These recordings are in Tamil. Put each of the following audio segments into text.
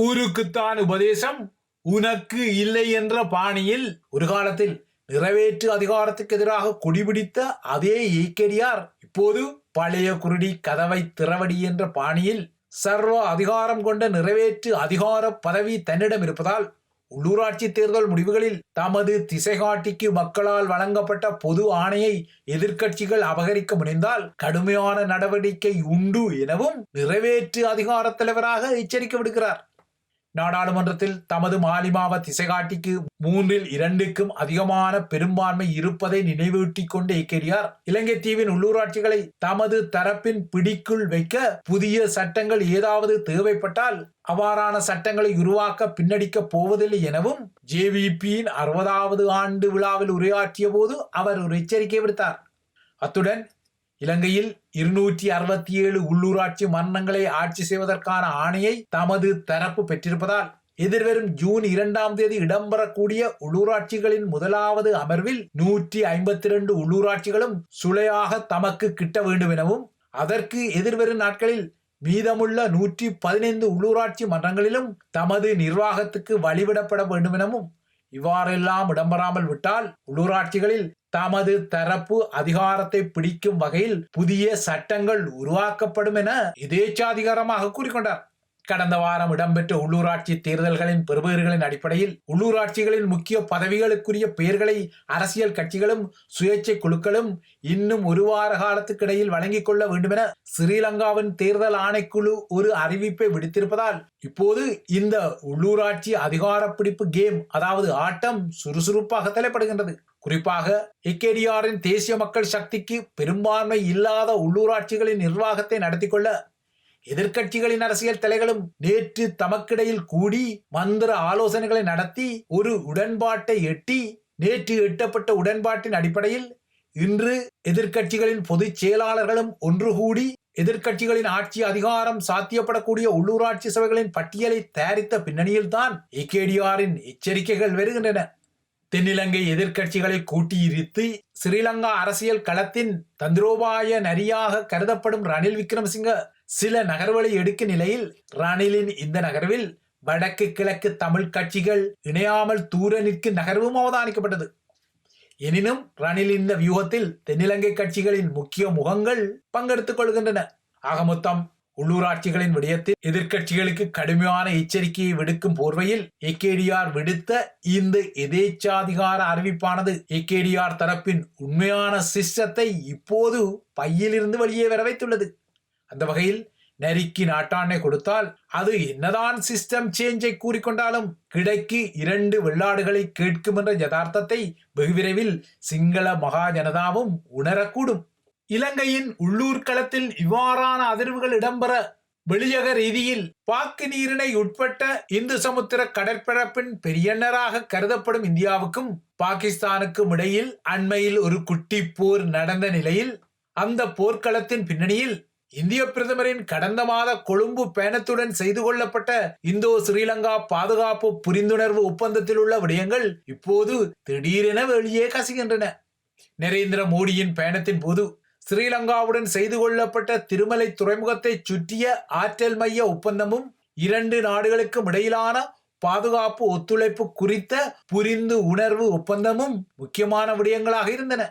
ஊருக்குத்தான் உபதேசம் உனக்கு இல்லை என்ற பாணியில் ஒரு காலத்தில் நிறைவேற்று அதிகாரத்துக்கு எதிராக குடிபிடித்த அதே ஈக்கடியார் இப்போது பழைய குருடி கதவை திறவடி என்ற பாணியில் சர்வ அதிகாரம் கொண்ட நிறைவேற்று அதிகார பதவி தன்னிடம் இருப்பதால் உள்ளூராட்சி தேர்தல் முடிவுகளில் தமது திசைகாட்டிக்கு மக்களால் வழங்கப்பட்ட பொது ஆணையை எதிர்க்கட்சிகள் அபகரிக்க முனைந்தால் கடுமையான நடவடிக்கை உண்டு எனவும் நிறைவேற்று அதிகார தலைவராக எச்சரிக்கை விடுக்கிறார். நாடாளுமன்றத்தில் தமது மாலிமாவ திசைகாட்டிக்கு மூன்றில் இரண்டுக்கும் அதிகமான பெரும்பான்மை இருப்பதை நினைவூட்டிக் கொண்ட இக்கெரியார் இலங்கை தீவின் உள்ளூராட்சிகளை தமது தரப்பின் பிடிக்குள் வைக்க புதிய சட்டங்கள் ஏதாவது தேவைப்பட்டால் அவ்வாறான சட்டங்களை உருவாக்க பின்னடிக்கப் போவதில்லை எனவும் ஜேவிபியின் அறுபதாவது ஆண்டு விழாவில் உரையாற்றிய போது அவர் ஒரு எச்சரிக்கை விடுத்தார். அத்துடன் இலங்கையில் இருநூற்றி அறுபத்தி ஏழு உள்ளூராட்சி மரணங்களை ஆட்சி செய்வதற்கான ஆணையை தமது தரப்பு பெற்றிருப்பதால் எதிர்வரும் ஜூன் இரண்டாம் தேதி இடம்பெறக்கூடிய உள்ளூராட்சிகளின் முதலாவது அமர்வில் நூற்றி ஐம்பத்தி இரண்டு உள்ளூராட்சிகளும் சுளையாக தமக்கு கிட்ட வேண்டும் எனவும் அதற்கு எதிர்வரும் நாட்களில் மீதமுள்ள நூற்றி பதினைந்து உள்ளூராட்சி மன்றங்களிலும் தமது நிர்வாகத்துக்கு வழிவிடப்பட வேண்டும் எனவும் இவ்வாறெல்லாம் இடம்பெறாமல் விட்டால் உள்ளூராட்சிகளில் தமது தரப்பு அதிகாரத்தை பிடிக்கும் வகையில் புதிய சட்டங்கள் உருவாக்கப்படும் என எதேச்சாதிகாரமாக கூறிக்கொண்டார். கடந்த வாரம் இடம்பெற்ற உள்ளூராட்சி தேர்தல்களின் பெறுபேறுகளின் அடிப்படையில் உள்ளூராட்சிகளின் முக்கிய பதவிகளுக்குரிய பெயர்களை அரசியல் கட்சிகளும் சுயேட்சை குழுக்களும் இன்னும் ஒரு வார காலத்துக்கிடையில் வழங்கிக் கொள்ள வேண்டுமென ஸ்ரீலங்காவின் தேர்தல் ஆணைக்குழு ஒரு அறிவிப்பை விடுத்திருப்பதால் இப்போது இந்த உள்ளூராட்சி அதிகாரப்பிடிப்பு கேம் அதாவது ஆட்டம் சுறுசுறுப்பாக தலைப்படுகின்றது. குறிப்பாக இக்கேடிஆரின் தேசிய மக்கள் சக்திக்கு பெரும்பான்மை இல்லாத உள்ளூராட்சிகளின் நிர்வாகத்தை நடத்தி கொள்ள எதிர்க்கட்சிகளின் அரசியல் தலைகளும் நேற்று தமக்கிடையில் கூடி மந்திர ஆலோசனைகளை நடத்தி ஒரு உடன்பாட்டை எட்டி நேற்று எட்டப்பட்ட உடன்பாட்டின் அடிப்படையில் இன்று எதிர்க்கட்சிகளின் பொதுச் செயலாளர்களும் ஒன்று கூடி எதிர்க்கட்சிகளின் ஆட்சி அதிகாரம் சாத்தியப்படக்கூடிய உள்ளூராட்சி சபைகளின் பட்டியலை தயாரித்த பின்னணியில்தான் இக்கேடிஆரின் எச்சரிக்கைகள் வருகின்றன. தென்னிலங்கை எதிர்க்கட்சிகளை கூட்டியிருத்து ஸ்ரீலங்கா அரசியல் களத்தின் தந்திரோபாய நரியாக கருதப்படும் ரணில் விக்ரமசிங்க சில நகர்வுகளை எடுக்கும் நிலையில் ரணிலின் இந்த நகர்வில் வடக்கு கிழக்கு தமிழ் கட்சிகள் இணையாமல் தூர நிற்கும் நகர்வும் அவதானிக்கப்பட்டது. எனினும் ரணில் இந்த வியூகத்தில் தென்னிலங்கை கட்சிகளின் முக்கிய முகங்கள் பங்கெடுத்துக் கொள்கின்றன. ஆக மொத்தம் உள்ளூராட்சிகளின் விடயத்தில் எதிர்க்கட்சிகளுக்கு கடுமையான எச்சரிக்கையை விடுக்கும் போர்வையில் ஏகேடிஆர் விடுத்த இந்த எதேச்சாதிகார அறிவிப்பானது ஏகேடிஆர் தரப்பின் உண்மையான சிஸ்டத்தை இப்போது பையிலிருந்து வெளியே வர வைத்துள்ளது. அந்த வகையில் நெருக்கி நாட்டாண்மை கொடுத்தால் அது என்னதான் சிஸ்டம் சேஞ்சை கூறிக்கொண்டாலும் கிடைக்கு இரண்டு வெள்ளாடுகளை கேட்கும் என்ற யதார்த்தத்தை வெகு விரைவில் சிங்கள மகா ஜனதாவும் உணரக்கூடும். இலங்கையின் உள்ளூர் களத்தில் இவ்வாறான அதிர்வுகள் இடம்பெற வெளியக ரீதியில் பாக்கு நீரினை உட்பட்ட இந்து சமுத்திர கடற்பரப்பின் பெரியனராக கருதப்படும் இந்தியாவுக்கும் பாகிஸ்தானுக்கும் இடையில் அண்மையில் ஒரு குட்டி போர் நடந்த நிலையில் அந்த போர்க்களத்தின் பின்னணியில் இந்திய பிரதமரின் கடந்த மாத கொழும்பு பயணத்துடன் செய்து கொள்ளப்பட்ட இந்தோ ஸ்ரீலங்கா பாதுகாப்பு புரிந்துணர்வு ஒப்பந்தத்தில் உள்ள விடயங்கள் இப்போது திடீரென வெளியே கசிகின்றன. நரேந்திர மோடியின் பயணத்தின் போது ஸ்ரீலங்காவுடன் செய்து கொள்ளப்பட்ட திருமலை துறைமுகத்தை சுற்றிய ஆற்றல் மைய ஒப்பந்தமும் இரண்டு நாடுகளுக்கும் இடையிலான பாதுகாப்பு ஒத்துழைப்பு குறித்த புரிந்து உணர்வு ஒப்பந்தமும் முக்கியமான விடயங்களாக இருந்தன.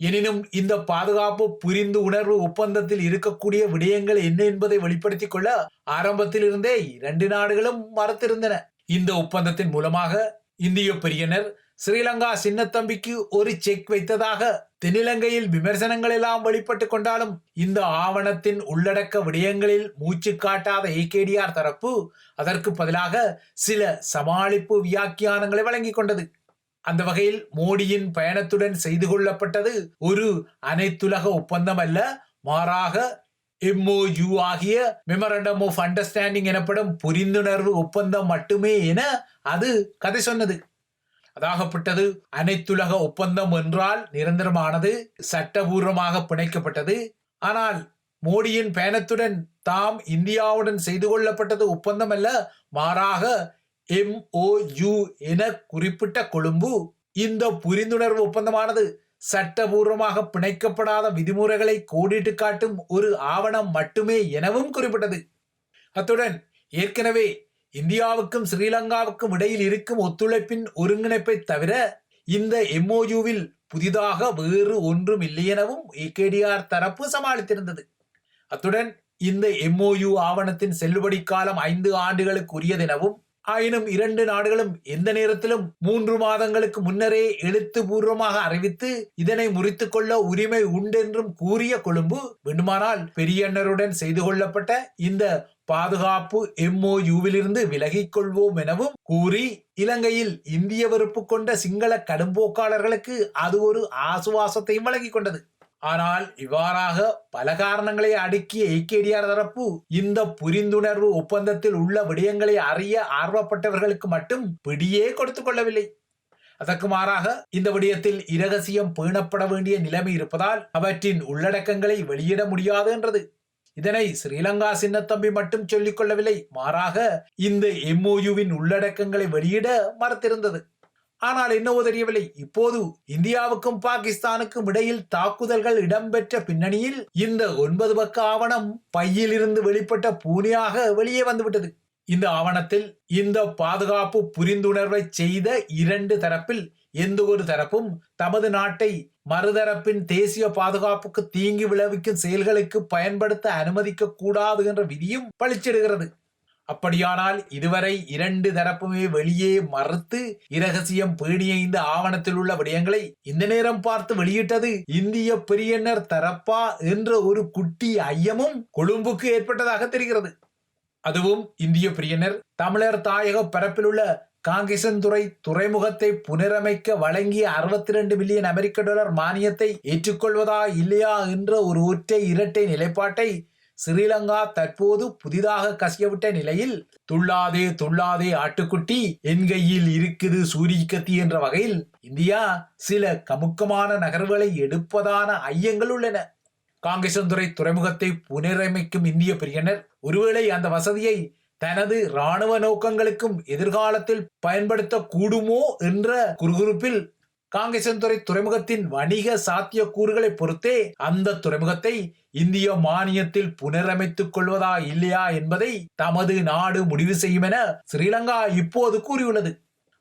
எனினும் இந்த பாதுகாப்பு புரிந்து உணர்வு ஒப்பந்தத்தில் இருக்கக்கூடிய விடயங்கள் என்ன என்பதை வெளிப்படுத்திக் கொள்ள ஆரம்பத்தில் இருந்தே இரண்டு நாடுகளும் மறுத்திருந்தன. இந்த ஒப்பந்தத்தின் மூலமாக இந்திய பெரியனர் ஸ்ரீலங்கா சின்னத்தம்பிக்கு ஒரு செக் வைத்ததாக தென்னிலங்கையில் விமர்சனங்கள் எல்லாம் வெளிப்பட்டு கொண்டாலும் இந்த ஆவணத்தின் உள்ளடக்க விடயங்களில் மூச்சு காட்டாத ஏகேடிஆர் தரப்பு அதற்கு பதிலாக சில சமாளிப்பு வியாக்கியானங்களை வழங்கிக் கொண்டது. அந்த வகையில் மோடியின் பயணத்துடன் செய்து கொள்ளப்பட்டது ஒரு அனைத்துலக ஒப்பந்தம் அல்ல மாறாக எம்ஓயு ஆகிய மெமரண்டம் ஆஃப் அண்டர்ஸ்டாண்டிங் எனப்படும் புரிந்துணர்வு ஒப்பந்தம் மட்டுமே என அது கதை சொன்னது. அதாகப்பட்டது. அனைத்துலக ஒப்பந்தம் என்றால் நிரந்தரமானது சட்டபூர்வமாக பிணைக்கப்பட்டது. ஆனால் மோடியின் பயணத்துடன் தாம் இந்தியாவுடன் செய்து கொள்ளப்பட்டது ஒப்பந்தம் அல்ல மாறாக எம்ஓயு என குறிப்பிட்ட கொழும்பு இந்த புரிந்துணர்வு ஒப்பந்தமானது சட்டபூர்வமாக பிணைக்கப்படாத விதிமுறைகளை கோடிட்டு காட்டும் ஒரு ஆவணம் மட்டுமே எனவும் குறிப்பிட்டது. அத்துடன் ஏற்கனவே இந்தியாவுக்கும் ஸ்ரீலங்காவுக்கும் இடையில் இருக்கும் ஒத்துழைப்பின் ஒருங்கிணைப்பை தவிர இந்த எம்ஓயுவில் புதிதாக வேறு ஒன்றும் இல்லையெனவும் ஏகேடிஆர் தரப்பு சமாளித்திருந்தது. அத்துடன் இந்த எம்ஓயு ஆவணத்தின் செல்லுபடி காலம் ஐந்து ஆண்டுகளுக்கு உரியதெனவும் ஆயினும் இரண்டு நாடுகளும் எந்த நேரத்திலும் மூன்று மாதங்களுக்கு முன்னரே எழுத்துப்பூர்வமாக அறிவித்து இதனை முறித்துக் கொள்ள உரிமை உண்டென்றும் கூறிய கொழும்பு வேண்டுமானால் பெரியண்ணருடன் செய்து கொள்ளப்பட்ட இந்த பாதுகாப்பு எம்ஓயுவிலிருந்து விலகிக் கொள்வோம் எனவும் கூறி இலங்கையில் இந்திய வெறுப்பு கொண்ட சிங்கள கடும்போக்காளர்களுக்கு அது ஒரு ஆசுவாசத்தையும் வழங்கிக் கொண்டது. ஆனால் இவ்வாறாக பல காரணங்களை அடுக்கிய ஏகேடிஆர் தரப்பு இந்த புரிந்துணர்வு ஒப்பந்தத்தில் உள்ள விடயங்களை அறிய ஆர்வப்பட்டவர்களுக்கு மட்டும் பிடியே கொடுத்துக் கொள்ளவில்லை. அதற்கு மாறாக இந்த விடயத்தில் இரகசியம் பேணப்பட வேண்டிய நிலைமை இருப்பதால் அவற்றின் உள்ளடக்கங்களை வெளியிட முடியாது என்றது. இதனை ஸ்ரீலங்கா சின்னத்தம்பி மட்டும் சொல்லிக் கொள்ளவில்லை. மாறாக இந்த எம்ஓயுவின் உள்ளடக்கங்களை வெளியிட மறுத்திருந்தது. ஆனால் என்னவோ தெரியவில்லை. இப்போது இந்தியாவுக்கும் பாகிஸ்தானுக்கும் இடையில் தாக்குதல்கள் இடம்பெற்ற பின்னணியில் இந்த ஒன்பது பக்க ஆவணம் பையில் இருந்து வெளிப்பட்ட பூனையாக வெளியே வந்துவிட்டது. இந்த ஆவணத்தில் இந்த பாதுகாப்பு புரிந்துணர்வை செய்த இரண்டு தரப்பில் எந்த ஒரு தரப்பும் தமது நாட்டை மறுதரப்பின் தேசிய பாதுகாப்புக்கு தீங்கு விளைவிக்கும் செயல்களுக்கு பயன்படுத்த அனுமதிக்க கூடாது என்ற விதியும் பளிச்சிடுகிறது அப்படியானால் இதுவரை இரண்டு தரப்புமே வெளியே மறுத்து இரகசியம் பேணிய இந்த ஆவணத்தில் உள்ள விடயங்களை இந்த நேரம் பார்த்து வெளியிட்டது இந்திய பெரியனர் தரப்பா என்ற ஒரு குட்டி ஐயமும் கொழும்புக்கு ஏற்பட்டதாக தெரிகிறது. அதுவும் இந்திய பிரியனர் தமிழர் தாயக பரப்பில் உள்ள காங்கிசன்துறை துறைமுகத்தை புனரமைக்க வழங்கிய அறுபத்தி ரெண்டு மில்லியன் அமெரிக்க டாலர் மானியத்தை ஏற்றுக்கொள்வதா இல்லையா என்ற ஒரு ஒற்றை இரட்டை நிலைப்பாட்டை ஸ்ரீலங்கா தற்போது புதிதாக கசியவிட்ட நிலையில் துள்ளாதே துள்ளாதே ஆட்டுக்குட்டி என் கையில் இருக்குது சூரியக்கத்தி என்ற வகையில் இந்தியா சில கமுக்கமான நகர்வுகளை எடுப்பதான ஐயங்கள் உள்ளன. காங்கேசன்துறை துறைமுகத்தை புனரமைக்கும் இந்திய பிரியனர் ஒருவேளை அந்த வசதியை தனது இராணுவ நோக்கங்களுக்கும் எதிர்காலத்தில் பயன்படுத்த கூடுமோ என்ற குறுகுறுப்பில் காங்கேசன்துறை துறைமுகத்தின் வணிக சாத்திய கூறுகளை பொறுத்தே அந்த துறைமுகத்தை இந்திய மானியத்தில் புனரமைத்துக் கொள்வதா இல்லையா என்பதை தமது நாடு முடிவு செய்யும் என ஸ்ரீலங்கா இப்போது கூறியுள்ளது.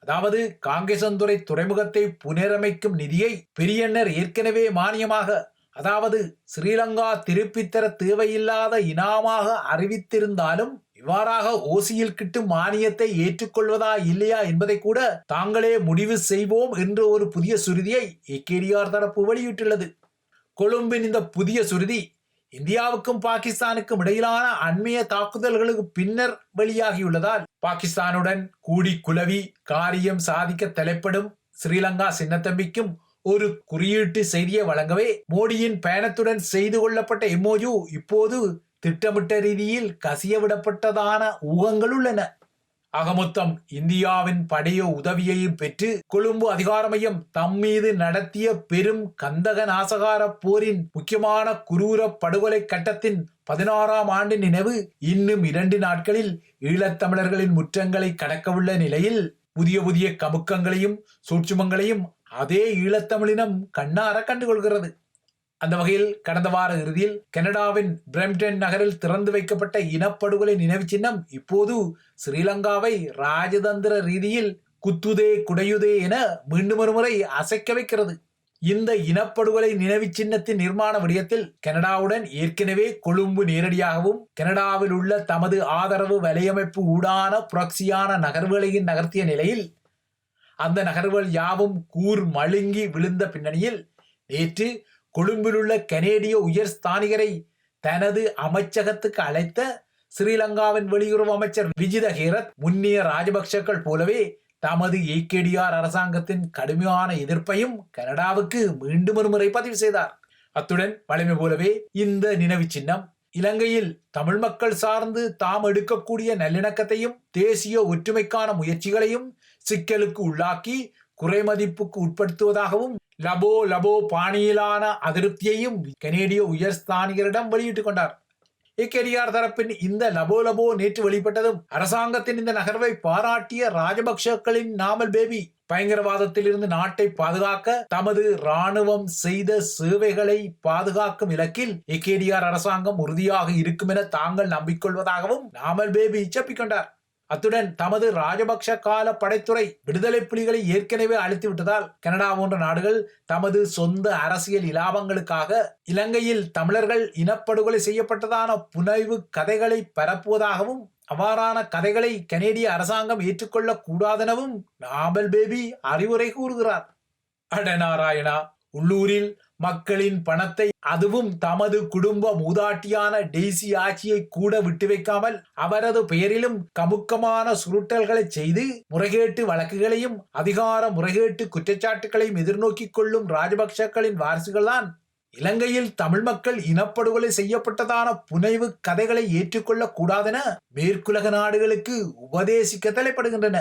அதாவது காங்கேசன்துறை துறைமுகத்தை புனரமைக்கும் நிதியை பெரியண்ணர் ஏற்கனவே மானியமாக அதாவது ஸ்ரீலங்கா திருப்பித்தர தேவையில்லாத இனாமாக அறிவித்திருந்தாலும் இவ்வாறாக ஓசியில் கிட்டும் மானியத்தை ஏற்றுக்கொள்வதா இல்லையா என்பதை கூட தாங்களே முடிவு செய்வோம் என்ற ஒரு புதிய சுருதியை எக்கேரியார் தரப்பு வெளியிட்டுள்ளது. கொழும்பின் இந்த புதிய சுருதி இந்தியாவுக்கும் பாகிஸ்தானுக்கும் இடையிலான அண்மைய தாக்குதல்களுக்கு பின்னர் வெளியாகியுள்ளதால் பாகிஸ்தானுடன் கூடி குலவி காரியம் சாதிக்க தலைப்படும் ஸ்ரீலங்கா சின்னத்தம்பிக்கும் ஒரு குறியீட்டு செய்தியை வழங்கவே மோடியின் பயணத்துடன் செய்து கொள்ளப்பட்ட எம்ஓயு இப்போது திட்டமிட்ட ரீதியில் கசியவிடப்பட்டதான ஊகங்கள் உள்ளன. அகமொத்தம் இந்தியாவின் படைய உதவியையும் பெற்று கொழும்பு அதிகார மையம் தம் மீது நடத்திய பெரும் கந்தக நாசகார போரின் முக்கியமான குரூர படுகொலை கட்டத்தின் பதினாறாம் ஆண்டு நினைவு இன்னும் இரண்டு நாட்களில் ஈழத்தமிழர்களின் முற்றங்களை கடக்கவுள்ள நிலையில் புதிய புதிய கமுக்கங்களையும் சூட்சுமங்களையும் அதே ஈழத்தமிழினம் கண்ணார கண்டுகொள்கிறது. அந்த வகையில் கடந்த வார இறுதியில் கனடாவின் பிரம்டன் நகரில் திறந்து வைக்கப்பட்ட இனப்படுகொலை நினைவு சின்னம் இப்போது ஸ்ரீலங்காவை ராஜதந்திர ரீதியில் குத்துதே குடையுதே என மீண்டும் ஒரு முறை அசைக்க வைக்கிறது. இந்த இனப்படுகொலை நினைவு சின்னத்தின் நிர்மாண விடயத்தில் கனடாவுடன் ஏற்கனவே கொழும்பு நேரடியாகவும் கனடாவில் உள்ள தமது ஆதரவு வலையமைப்பு ஊடான புரக்சியான நகர்வுகளையும் நகர்த்திய நிலையில் அந்த நகர்வுகள் யாவும் கூர் மழுங்கி விழுந்த பின்னணியில் நேற்று கொழும்பிலுள்ள கனேடிய உயர் ஸ்தானிகரை தனது அமைச்சகத்துக்கு அழைத்த ஸ்ரீலங்காவின் வெளியுறவு அமைச்சர் விஜித ஹேரத் முன்னிய ராஜபக்சக்கள் போலவே தமது ஏகேடிஆர் அரசாங்கத்தின் கடுமையான எதிர்ப்பையும் கனடாவுக்கு மீண்டும் ஒரு முறை பதிவு செய்தார். அத்துடன் வலிமை போலவே இந்த நினைவு சின்னம் இலங்கையில் தமிழ் மக்கள் சார்ந்து தாம் எடுக்கக்கூடிய நல்லிணக்கத்தையும் தேசிய ஒற்றுமைக்கான முயற்சிகளையும் சிக்கலுக்கு உள்ளாக்கி குறைமதிப்புக்கு உட்படுத்துவதாகவும் லபோ லபோ பாணியிலான அதிருப்தியையும் கனேடிய உயர்ஸ்தானிகரிடம் வெளியிட்டுக் கொண்டார். ஏகேடிஆர் தரப்பின் இந்த லபோ லபோ நேற்று வெளிப்பட்டதும் அரசாங்கத்தின் இந்த நகர்வை பாராட்டிய ராஜபக்சக்களின் நாமல் பேபி பயங்கரவாதத்தில் இருந்து நாட்டை பாதுகாக்க தமது ராணுவம் செய்த சேவைகளை பாதுகாக்கும் இலக்கில் ஏகேடிஆர் அரசாங்கம் உறுதியாக இருக்கும் என தாங்கள் நம்பிக்கொள்வதாகவும் நாமல் பேபி செப்பிக்கொண்டார் அத்துடன் தமது ராஜபக்ஷ கால படைத்துறை விடுதலை புலிகளை ஏற்கனவே அழித்து விட்டதால் கனடா போன்ற நாடுகள் தமது சொந்த அரசியல் இலாபங்களுக்காக இலங்கையில் தமிழர்கள் இனப்படுகொலை செய்யப்பட்டதான புனைவு கதைகளை பரப்புவதாகவும் அவ்வாறான கதைகளை கனேடிய அரசாங்கம் ஏற்றுக்கொள்ளக் கூடாதெனவும் நாபல் பேபி அறிவுரை கூறுகிறார். அட நாராயணா உள்ளூரில் மக்களின் பணத்தை அதுவும் தமது குடும்ப மூதாட்டியான டெய்சி ஆட்சியை கூட விட்டு வைக்காமல் அவரது பெயரிலும் கமுக்கமான சுருட்டல்களை செய்து முறைகேட்டு வழக்குகளையும் அதிகார முறைகேட்டு குற்றச்சாட்டுகளையும் எதிர்நோக்கிக் கொள்ளும் ராஜபக்சக்களின் வாரிசுகள்தான் இலங்கையில் தமிழ் மக்கள் இனப்படுகொலை செய்யப்பட்டதான புனைவு கதைகளை ஏற்றுக்கொள்ளக் கூடாதென மேற்குலக நாடுகளுக்கு உபதேசிக்க தலைப்படுகின்றன.